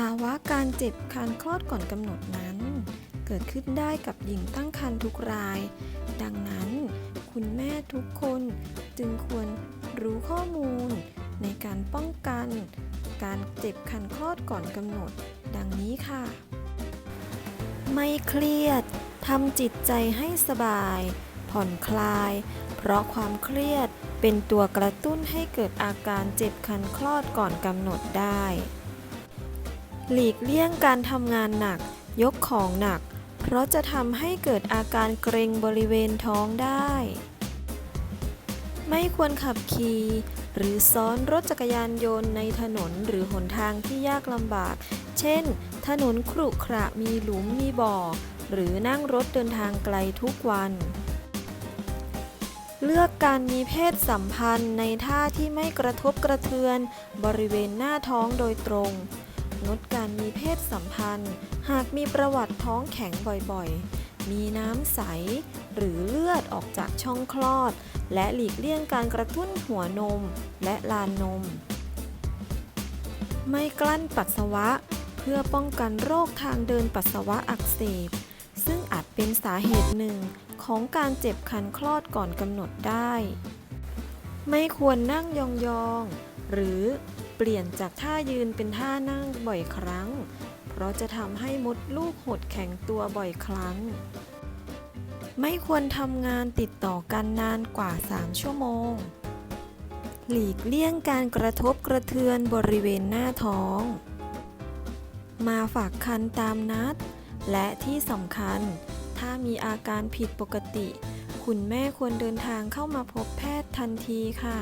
ภาวะการเจ็บคันคลอดก่อนกำหนดนั้น เกิดขึ้นได้กับหญิงตั้งครรภ์ทุกราย ดังนั้น คุณแม่ทุกคนจึงควรรู้ข้อมูล ในการป้องกัน การเจ็บคันคลอดก่อนกำหนด ดังนี้ค่ะ ไม่เครียดทำจิตใจให้สบาย ผ่อนคลาย เพราะความเครียดเป็นตัวกระตุ้นให้เกิดอาการเจ็บคันคลอดก่อนกำหนดได้ หลีกเลี่ยงการทำงานหนัก ยกของหนัก เพราะจะทำให้เกิดอาการเกร็งบริเวณท้องได้ ไม่ควรขับขี่ หรือซ้อนรถจักรยานยนต์ในถนนหรือหนทางที่ยากลำบาก เช่น ถนนขรุขระมีหลุมมีบ่อ หรือนั่งรถเดินทางไกลทุกวัน เลือกการมีเพศสัมพันธ์ในท่าที่ไม่กระทบกระเทือน บริเวณหน้าท้องโดยตรง งดการมีเพศสัมพันธ์ หากมีประวัติท้องแข็งบ่อยๆ มีน้ำใส หรือเลือดออกจากช่องคลอด และหลีกเลี่ยงการกระตุ้นหัวนมและลานนม ไม่กลั้นปัสสาวะ เพื่อป้องกันโรคทางเดินปัสสาวะอักเสบ ซึ่งอาจเป็นสาเหตุหนึ่งของการเจ็บคันคลอดก่อนกำหนดได้ ไม่ควรนั่งยองๆ หรือ เปลี่ยนจากท่ายืนเป็นท่านั่งบ่อยครั้ง เพราะจะทำให้มดลูกหดแข็งตัวบ่อยครั้ง ไม่ควรทำงานติดต่อกันนานกว่า 3 ชั่วโมง หลีกเลี่ยงการกระทบกระเทือนบริเวณหน้าท้อง มาฝากคันตามนัด และที่สำคัญ ถ้ามีอาการผิดปกติ คุณแม่ควรเดินทางเข้ามาพบแพทย์ทันทีค่ะ